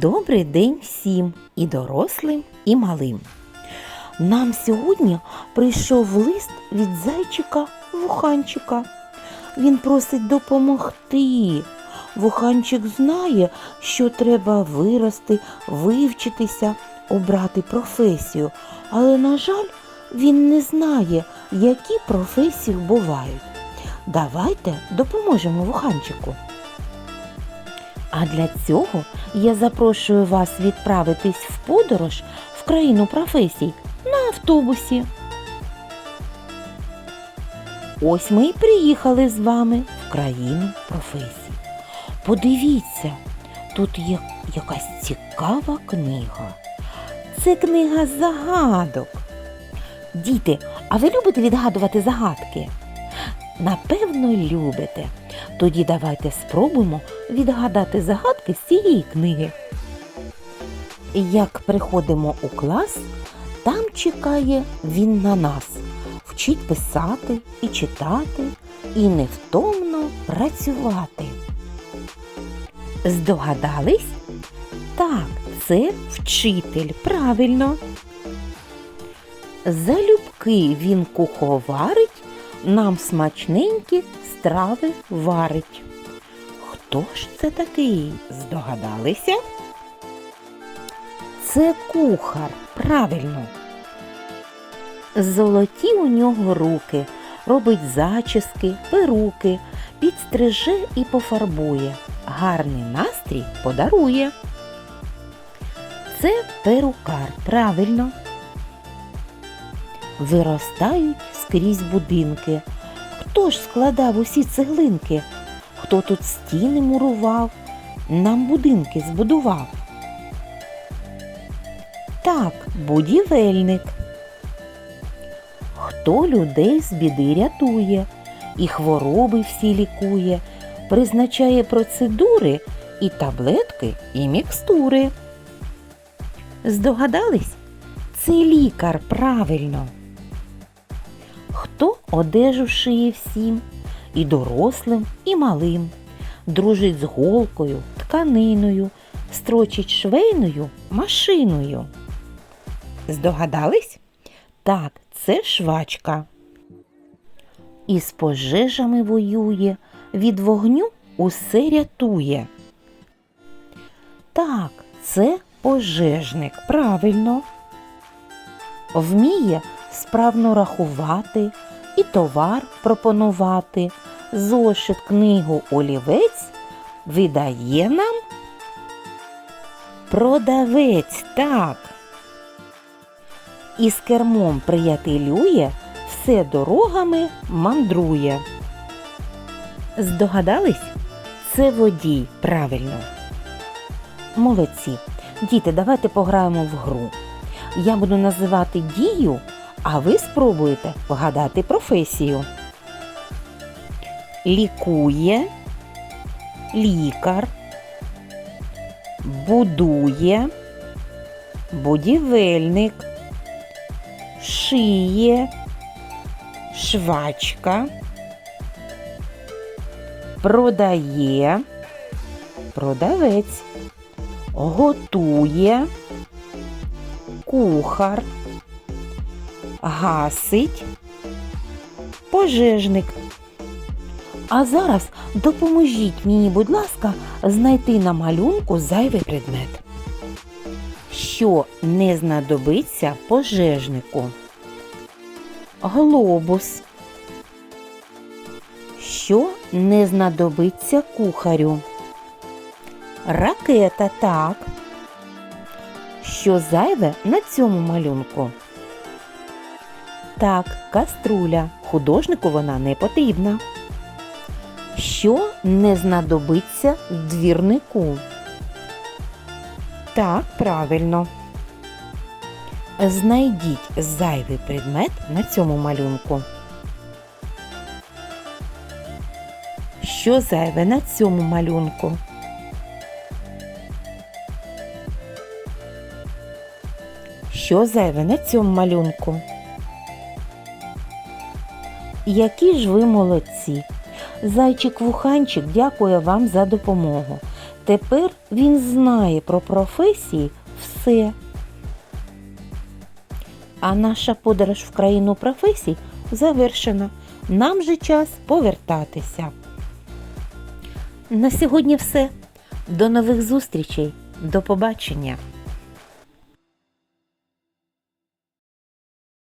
Добрий день всім і дорослим, і малим. Нам сьогодні прийшов лист від зайчика Вуханчика. Він просить допомогти. Вуханчик знає, що треба вирости, вивчитися, обрати професію. Але, на жаль, він не знає, які професії бувають. Давайте допоможемо Вуханчику. А для цього я запрошую вас відправитись в подорож в країну професій на автобусі. Ось ми і приїхали з вами в країну професій. Подивіться, тут є якась цікава книга. Це книга загадок. Діти, а ви любите відгадувати загадки? Напевно, любите. Тоді давайте спробуємо відгадати загадки з цієї книги. Як приходимо у клас, там чекає він на нас, вчить писати і читати, і невтомно працювати. Здогадались? Так, це вчитель, правильно. Залюбки він куховарить, нам смачненькі страви варить. Хто ж це такий? Здогадалися? Це кухар, правильно. Золоті у нього руки, робить зачіски, перуки, підстриже і пофарбує, гарний настрій подарує. Це перукар, правильно. Виростають скрізь будинки. Хто ж складав усі цеглинки? Хто тут стіни мурував, нам будинки збудував? Так, будівельник. Хто людей з біди рятує, і хвороби всі лікує, призначає процедури і таблетки, і мікстури. Здогадались? Це лікар правильно. Одежу шиє всім, і дорослим, і малим, дружить з голкою, тканиною, строчить швейною машиною. Здогадались? Так, це швачка. Із пожежами воює, від вогню усе рятує. Так, це пожежник, правильно. Вміє справно рахувати і товар пропонувати, зошит книгу олівець видає нам продавець, так. Із кермом приятелює, все дорогами мандрує. Здогадались? Це водій, правильно. Молодці. Діти, давайте пограємо в гру. Я буду називати дію, а ви спробуєте вгадати професію. Лікує, лікар, будує, будівельник, шиє, швачка, продає, продавець, готує, кухар, гасить, пожежник. А зараз допоможіть мені, будь ласка, знайти на малюнку зайвий предмет. Що не знадобиться пожежнику? Глобус. Що не знадобиться кухарю? Ракета, так. Що зайве на цьому малюнку? Так, каструля. Художнику вона не потрібна. Що не знадобиться двірнику? Так, правильно. Знайдіть зайвий предмет на цьому малюнку. Що зайве на цьому малюнку? Що зайве на цьому малюнку? Які ж ви молодці! Зайчик Вуханчик дякує вам за допомогу. Тепер він знає про професії все. А наша подорож в країну професій завершена. Нам же час повертатися. На сьогодні все. До нових зустрічей. До побачення!